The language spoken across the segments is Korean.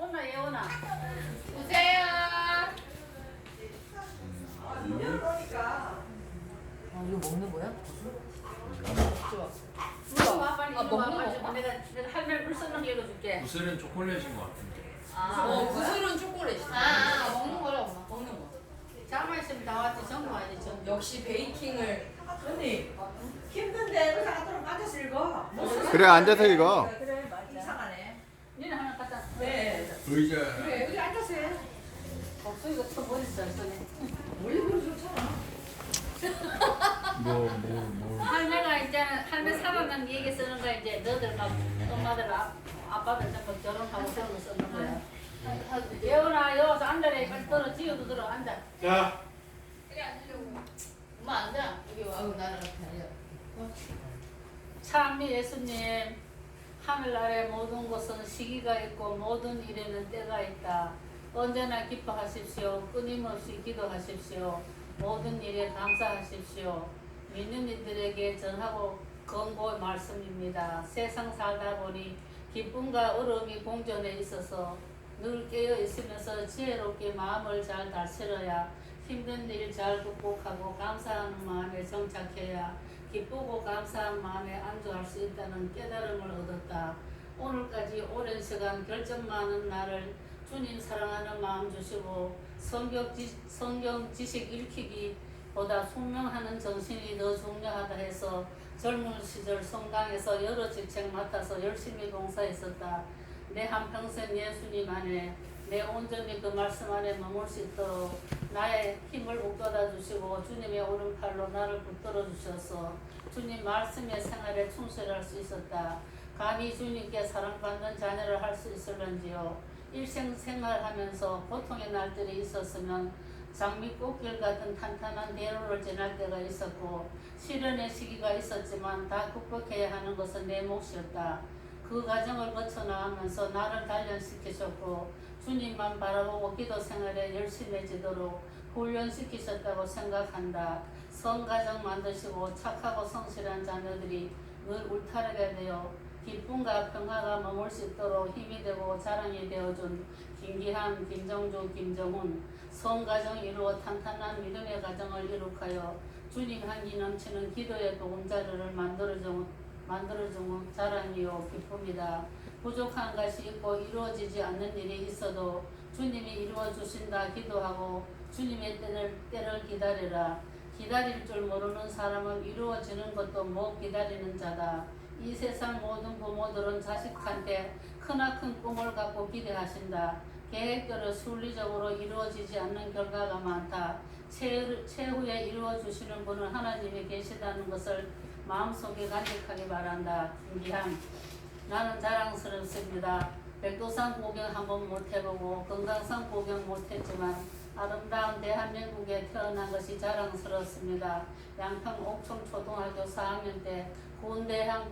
온나 예원아. 오세요. 아, 이거 먹는 거야? 이리 와 빨리 아, 이리 와 먹는 빨리. 거? 내가 내가 할머니 불쌍한 게 읽어줄게. 구슬은 초콜릿인 것 같은데. 어, 구슬은 초콜릿. 아, 아, 먹는 거래 엄마. 먹는 거. 잠만 있으면 다 왔지 전부 와야지 전부. 역시 베이킹을 언니 힘든데 그 사람들은 앉아서 읽어. 그래 앉아서 읽어. 그래 맞아. 이상하네. 니네 하나 갖다. 네. 의자. 그래 여기 앉아서 해. 목소리가 참 멋있어 손에. 원래 그러 좋잖아. 뭐, 뭐, 뭐. 할매가 이제 할매 살아난 얘기 쓰는 거 이제 너들 막 엄마들 아, 아빠들 자꾸 결혼하고 그런 거 쓰는 거야. 예원아 여기서 앉아래 빨리 들어 지우도 들어 앉아. 자. 엄마 앉아. 여기 와. 다려. 참 예수님 하늘나라의 모든 것은 시기가 있고 모든 일에는 때가 있다. 언제나 기뻐하십시오. 끊임없이 기도하십시오. 모든 일에 감사하십시오. 믿는 이들에게 전하고 권고 말씀입니다. 세상 살다 보니 기쁨과 어려움이 공존해 있어서 늘 깨어 있으면서 지혜롭게 마음을 잘 다스려야 힘든 일 잘 극복하고 감사하는 마음에 정착해야 기쁘고 감사한 마음에 안주할 수 있다는 깨달음을 얻었다. 오늘까지 오랜 시간 결점 많은 나를 주님 사랑하는 마음 주시고 성경, 지, 성경 지식 읽히기보다 숙명하는 정신이 더 중요하다 해서 젊은 시절 성당에서 여러 직책 맡아서 열심히 봉사했었다. 내 한평생 예수님 안에 내 온전히 그 말씀 안에 머물 수 있도록 나의 힘을 북돋아 주시고 주님의 오른팔로 나를 붙들어 주셔서 주님 말씀의 생활에 충실할 수 있었다. 감히 주님께 사랑받는 자녀를 할 수 있을런지요. 일생 생활하면서 고통의 날들이 있었으면 장미꽃길 같은 탄탄한 대로를 지날 때가 있었고 시련의 시기가 있었지만 다 극복해야 하는 것은 내 몫이었다. 그 과정을 거쳐 나가면서 나를 단련시키셨고 주님만 바라보고 기도 생활에 열심해지도록 훈련시키셨다고 생각한다. 성가정 만드시고 착하고 성실한 자녀들이 늘 울타리가 되어 기쁨과 평화가 머물 수 있도록 힘이 되고 자랑이 되어준 김기한, 김정주, 김정훈 성가정 이루어 탄탄한 믿음의 가정을 이룩하여 주님 향기 넘치는 기도의 보금자리를 만들어준 만들어준 자랑이요 기쁨이다. 부족한 것이 있고 이루어지지 않는 일이 있어도 주님이 이루어 주신다 기도하고 주님의 때를, 때를 기다리라. 기다릴 줄 모르는 사람은 이루어지는 것도 못 기다리는 자다. 이 세상 모든 부모들은 자식한테 크나큰 꿈을 갖고 기대하신다. 계획대로 순리적으로 이루어지지 않는 결과가 많다. 최, 최후에 이루어 주시는 분은 하나님이 계시다는 것을 마음속에 간직하기 바란다. 김기한 나는 자랑스럽습니다. 백두산 구경 한번 못 해보고 금강산 구경 못 했지만 아름다운 대한민국에 태어난 것이 자랑스럽습니다. 양평 옥천 초등학교 4학년 때 군대항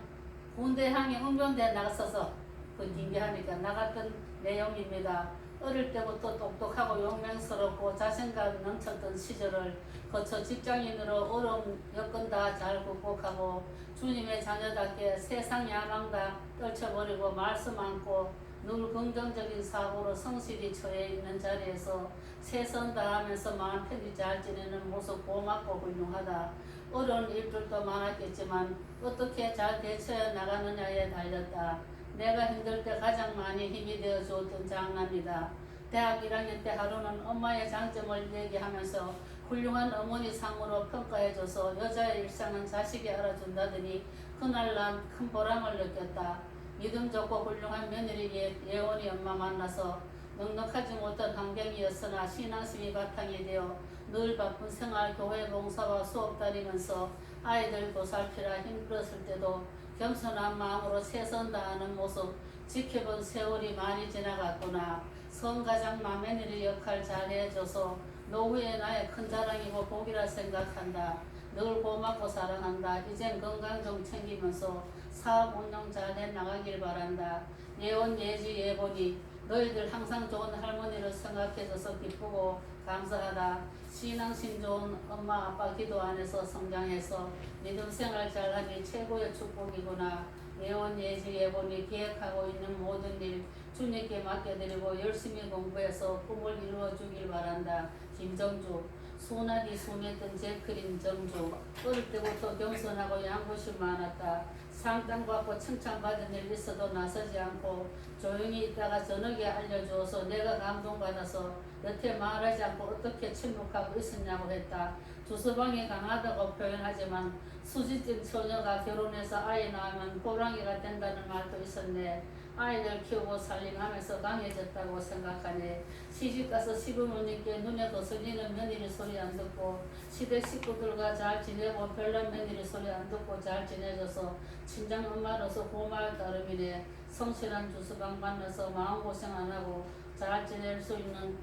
군대항에 응병대 나갔어서 그 김기하니까 나갔던 내용입니다. 어릴 때부터 똑똑하고 용맹스럽고 자신감 넘쳤던 시절을 거쳐 직장인으로 어려운 여건 다 잘 극복하고 주님의 자녀답게 세상 야망 다 떨쳐버리고 말씀 안고 늘 긍정적인 사고로 성실히 처해 있는 자리에서 최선 다하면서 마음 편히 잘 지내는 모습 고맙고 훌륭하다. 어려운 일들도 많았겠지만 어떻게 잘 대처해 나가느냐에 달렸다. 내가 힘들 때 가장 많이 힘이 되어 주었던 장남이다. 대학 1학년 때 하루는 엄마의 장점을 얘기하면서 훌륭한 어머니 상으로 평가해줘서 여자의 일상은 자식이 알아준다더니 그날 난 큰 보람을 느꼈다. 믿음 좋고 훌륭한 며느리 예- 예원이 엄마 만나서 넉넉하지 못한 환경이었으나 신앙심이 바탕이 되어 늘 바쁜 생활 교회 봉사와 수업 다니면서 아이들 보살피라 힘들었을 때도 겸손한 마음으로 최선 다하는 모습 지켜본 세월이 많이 지나갔구나. 성가장 맏며느리 역할 잘 해줘서 노후에 나의 큰 자랑이고 복이라 생각한다. 늘 고맙고 사랑한다. 이젠 건강 좀 챙기면서 사업 운영 잘 해나가길 바란다. 예원 예지 예보니 너희들 항상 좋은 할머니를 생각해줘서 기쁘고 감사하다. 신앙심 좋은 엄마 아빠 기도 안에서 성장해서 믿음 생활 잘하니 최고의 축복이구나. 예원 예지 예보니 기획하고 있는 모든 일 주님께 맡겨드리고 열심히 공부해서 꿈을 이루어 주길 바란다. 김정주 소나기 소냈던 제크린 정주 어릴 때부터 겸손하고 양보심 많았다. 상땅 받고 칭찬받은 일 있어도 나서지 않고 조용히 있다가 저녁에 알려주어서 내가 감동받아서 여태 말하지 않고 어떻게 침묵하고 있었냐고 했다. 주서방이 강하다고 표현하지만 수지집 처녀가 결혼해서 아이 낳으면 호랑이가 된다는 말도 있었네. 아이들 키우고 살림하면서 강해졌다고 생각하네. 시집가서 시부모님께 눈에 거슬리는 며느리 소리 안 듣고 시댁 식구들과 잘 지내고 별난 며느리 소리 안 듣고 잘 지내줘서 친정 엄마로서 고마울 따름이네. 성실한 주서방 만나서 마음고생 안 하고 잘 지낼 수 있는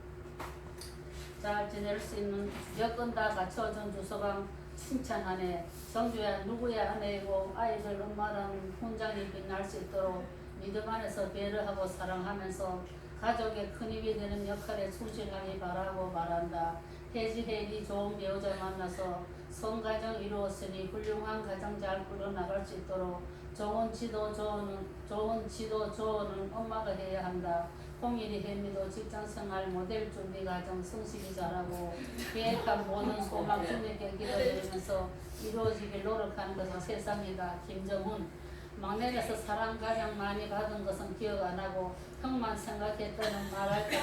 잘 지낼 수 있는 여건 다 갖춰준 주서방 칭찬하네. 정주야 누구의 아내이고 아이들 엄마라는 훈장이 빛날 수 있도록 믿음 안에서 배려하고 사랑하면서 가족의 큰 힘이 되는 역할에 충실하기 바라고 말한다. 혜지혜리 좋은 배우자 만나서 성가정 이루었으니 훌륭한 가정 잘 꾸려나갈 수 있도록 좋은 지도 조언은 좋은 지도 조언은 엄마가 해야 한다. 홍일이 혜미도 직장생활 모델 준비 과정 성실히 잘하고 계획한 모든 소망 주님께 기도드리면서 이루어지길 노력하는 것은 세상이다. 김정훈 막내라서 사랑 가장 많이 받은 것은 기억 안 하고 형만 생각했다는 말할 때.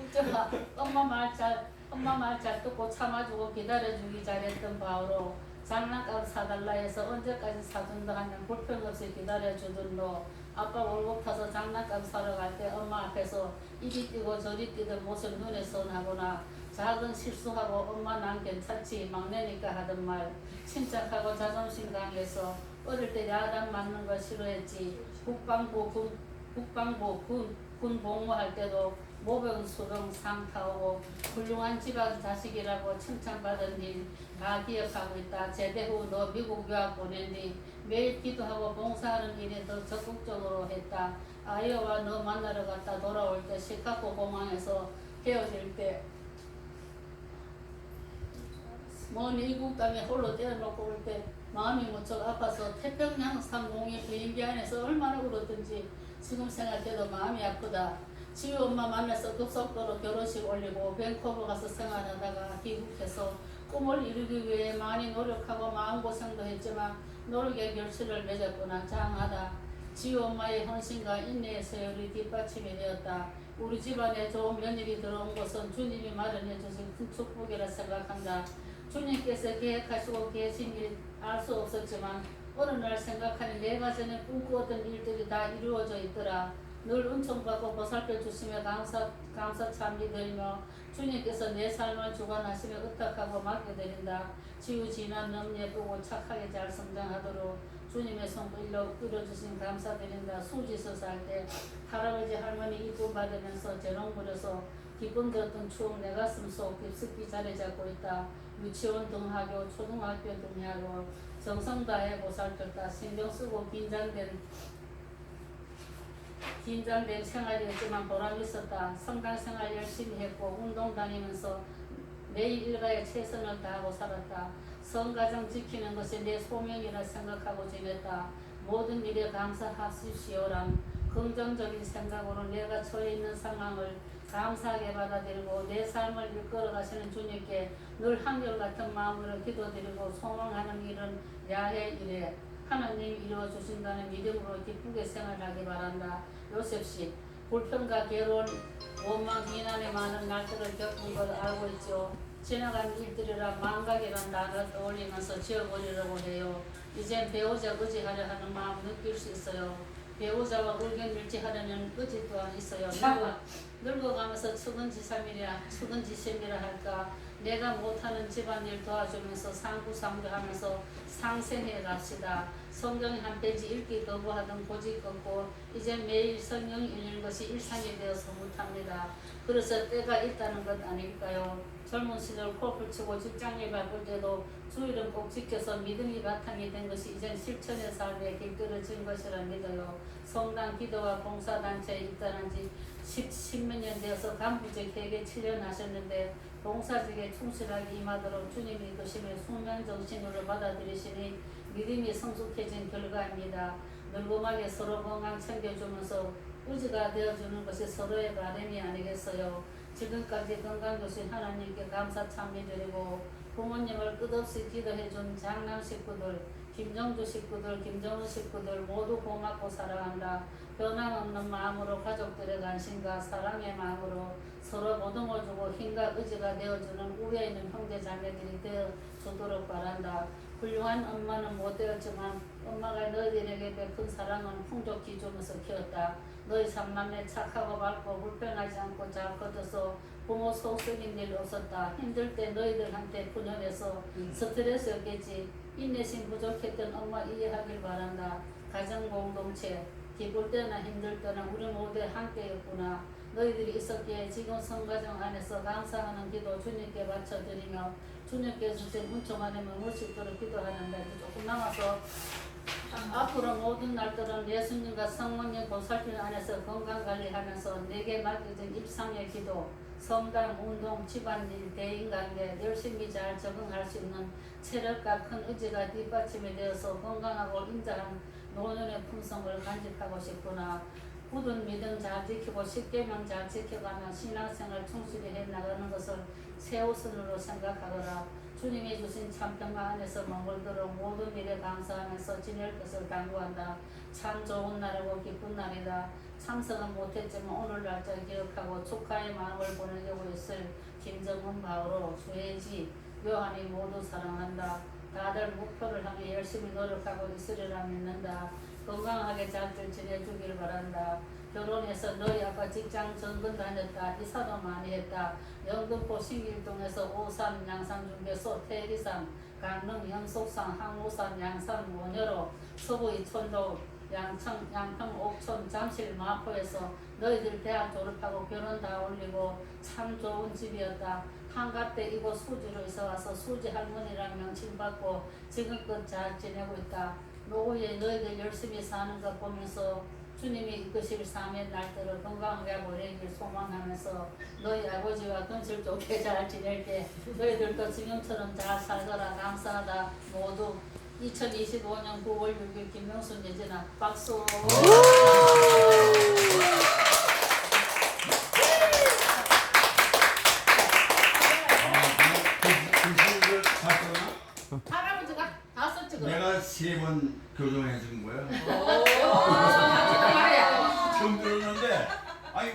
웃지마 엄마 말 잘 엄마 말 잘 듣고 참아주고 기다려주기 잘했던 바우로 장난감 사달라 해서 언제까지 사준다 하면 불평 없이 기다려주던 너 아빠 월급 타서 장난감 사러 갈 때 엄마 앞에서 이리 뛰고 저리 뛰던 모습 눈에 선하구나 작은 실수하고 엄마 난 괜찮지 막내니까 하던 말 침착하고 자존심 강해서 어릴 때 야단 맞는 걸 싫어했지. 국방부 군 국방부 군, 군 복무할 때도 모병 수병 상 타오고 훌륭한 집안 자식이라고 칭찬받은 일다 기억하고 있다. 제대 후 너 미국 유학 보낸 뒤 매일 기도하고 봉사하는 일에 더 적극적으로 했다. 아이오와 너 만나러 갔다 돌아올 때 시카고 공항에서 헤어질 때 먼 이국 땅에 홀로 떼어놓고 올 때 마음이 무척 아파서 태평양 상공의 비행기 안에서 얼마나 울었던지 지금 생각해도 마음이 아프다. 지우 엄마 만나서 급속도로 결혼식 올리고 밴쿠버 가서 생활하다가 귀국해서 꿈을 이루기 위해 많이 노력하고 마음고생도 했지만 노력의 결실을 맺었구나 장하다. 지우 엄마의 헌신과 인내의 세월이 뒷받침이 되었다. 우리 집안에 좋은 며느리 들어온 것은 주님이 마련해 주신 큰 축복이라 생각한다. 주님께서 계획하시고 계신 일 알 수 없었지만 어느 날 생각하니 내가 전에 꿈꾸었던 일들이 다 이루어져 있더라. 늘 은총받고 보살펴 주시며 감사 감사 참기 드리며 주님께서 내 삶을 주관하시며 의탁하고 맡겨드린다. 지우 지난 너무 예쁘고 착하게 잘 성장하도록 주님의 손길로 끌어주신 감사드린다. 수지서 살때 할아버지 할머니 이쁨 받으면서 재롱 부려서 기쁨 들었던 추억 내 가슴 속 깊숙이 자리 잡고 있다. 유치원 등하교, 초등학교 등하교 정성 다해 보살폈다. 신경 쓰고 긴장된 긴장된 생활이었지만 보람 있었다. 성당 생활 열심히 했고 운동 다니면서 매일 일가에 최선을 다하고 살았다. 성가정 지키는 것이 내 소명이라 생각하고 지냈다. 모든 일에 감사하십시오란 긍정적인 생각으로 내가 처해 있는 상황을 감사하게 받아들이고 내 삶을 이끌어 가시는 주님께 늘 한결같은 마음으로 기도드리고 소망하는 일은 야해 일에 하나님 이루어 주신다는 믿음으로 기쁘게 생활하기 바란다. 요셉 씨 불평과 괴로운 원망 비난의 많은 날들을 겪은 걸 알고 있죠. 지나간 일들이라 망각이란 단어를 떠올리면서 지어버리려고 해요. 이제 배우자 의지하려 하는 마음 느낄 수 있어요. 배우자와 의견 일치하려는 의지 또한 있어요. 늙어, 늙어가면서 측은지삼이라 측은지심이라 할까 내가 못하는 집안일 도와주면서 상부상조하면서 상생해 갑시다. 성경 한 페이지 읽기 거부하던 고집 걷고 이제 매일 성경 읽는 것이 일상이 되어서 못합니다. 그래서 때가 있다는 것 아닐까요? 젊은 시절 골프 치고 직장에 바쁠 때도 주일은 꼭 지켜서 믿음이 바탕이 된 것이 이젠 실천의 삶에 길들여진 것이라 믿어요. 성당 기도와 봉사단체에 입단한 지 10, 10몇 년 되어서 간부직 회계 7년 하셨는데 봉사직에 충실하게 임하도록 주님이 이끄심에 숙명정신으로 받아들이시니 믿음이 성숙해진 결과입니다. 늙음하게 서로 건강 챙겨주면서 의지가 되어주는 것이 서로의 바람이 아니겠어요. 지금까지 건강주신 하나님께 감사 참미 드리고 부모님을 끝없이 기도해준 장남 식구들, 김정주 식구들, 김정은 식구들 모두 고맙고 사랑한다. 변함없는 마음으로 가족들의 관심과 사랑의 마음으로 서로 보듬어주고 힘과 의지가 되어주는 우에 있는 형제 자매들이 되어주도록 바란다. 훌륭한 엄마는 못 되었지만 엄마가 너희들에게 베푼 사랑은 풍족히 주면서 키웠다. 너희 삼남매 착하고 밝고 불편하지 않고 잘 커져서 부모 속썩인 일 없었다. 힘들 때 너희들한테 분열해서 스트레스였겠지. 인내심 부족했던 엄마 이해하길 바란다. 가정 공동체 기쁠 때나 힘들 때나 우리 모두 함께였구나. 너희들이 있었기에 지금 성가정 안에서 감사하는 기도 주님께 바쳐드리며 주님께 주신 은총 안에 머물 수 있도록 기도하는데 조금 남아서 앞으로 모든 날들은 예수님과 성모님 보살핌 안에서 건강관리하면서 내게 맡겨진 입상의 기도, 성당, 운동, 집안일, 대인관계 열심히 잘 적응할 수 있는 체력과 큰 의지가 뒷받침이 되어서 건강하고 인자한 노년의 품성을 간직하고 싶구나. 굳은 믿음 잘 지키고 십계명 잘 지켜가며 신앙생활 충실히 해나가는 것을 새우선으로 생각하거라. 주님이 주신 참평화 안에서 머물도록 모든 일에 감사하면서 지낼 것을 당부한다. 참 좋은 날이고 기쁜 날이다. 참석은 못했지만 오늘 날짜 기억하고 축하의 마음을 보내려고 있을 김정은 바오로 주혜지 요한이 모두 사랑한다. 다들 목표를 향해 열심히 노력하고 있으리라 믿는다. 건강하게 잘들 지내주길 바란다. 결혼해서 너희 아빠 직장 전근 다녔다. 이사도 많이 했다. 영등포 신길동에서 오산 양산 중개소 태리산 강릉 영속산 항우산 양산 원여로 서부 이천도 양청 양평 옥천 잠실 마포에서 너희들 대학 졸업하고 결혼 다 올리고 참 좋은 집이었다. 한갑 때 이곳 수지로 이사 와서 수지 할머니랑 명칭 받고 지금껏 잘 지내고 있다. 노후에 너희들 열심히 사는 것 보면서 주님이 이끄실 삶의 날들을 건강하게 보내길 소망하면서 너희 아버지와 근실 좋게 잘 지낼게 너희들도 지금처럼 잘 살거라 감사하다 모두 2025년 9월 6일 김명순 예진아 박수? 할아버지가 다 썼지 그럼 내가 세 번 교정해 준 거야. 오, 처음 들었는데 아니